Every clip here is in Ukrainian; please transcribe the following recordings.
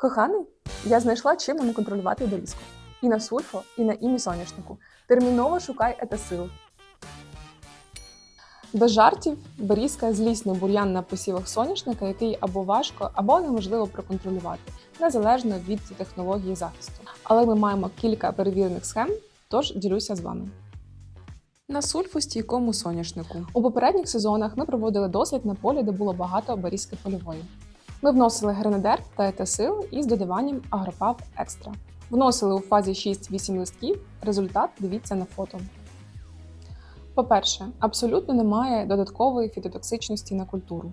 Коханий, я знайшла, чим не контролювати берізку. І на сульфо, і на імі соняшнику. Терміново шукай етасил. Без жартів, берізка злісний бур'ян на посівах соняшника, який або важко, або неможливо проконтролювати, незалежно від технології захисту. Але ми маємо кілька перевірених схем, тож ділюся з вами. На сульфостійкому соняшнику. У попередніх сезонах ми проводили дослід на полі, де було багато берізки польової. Ми вносили гренадер та етасил із додаванням агропав екстра. Вносили у фазі 6-8 листків. Результат дивіться на фото. По-перше, абсолютно немає додаткової фітотоксичності на культуру.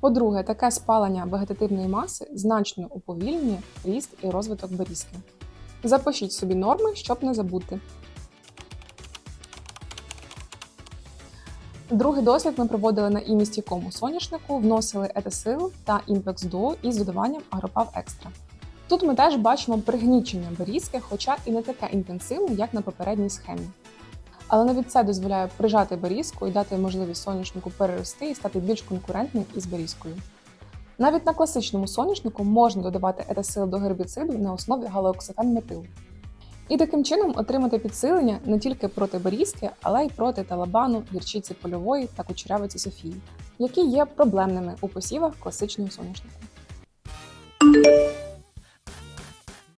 По-друге, таке спалення вегетативної маси значно уповільнює ріст і розвиток берізки. Запишіть собі норми, щоб не забути. Другий дослід ми проводили на імістійкому соняшнику, вносили етасил та імпекс дуо із додаванням агропав екстра. Тут ми теж бачимо пригнічення берізки, хоча і не таке інтенсивне, як на попередній схемі. Але навіть це дозволяє прижати берізку і дати можливість соняшнику перерости і стати більш конкурентним із берізкою. Навіть на класичному соняшнику можна додавати етасил до гербіциду на основі галооксифен-метил. І таким чином отримати підсилення не тільки проти берізки, але й проти талабану, гірчиці польової та кучерявиці Софії, які є проблемними у посівах класичного соняшника.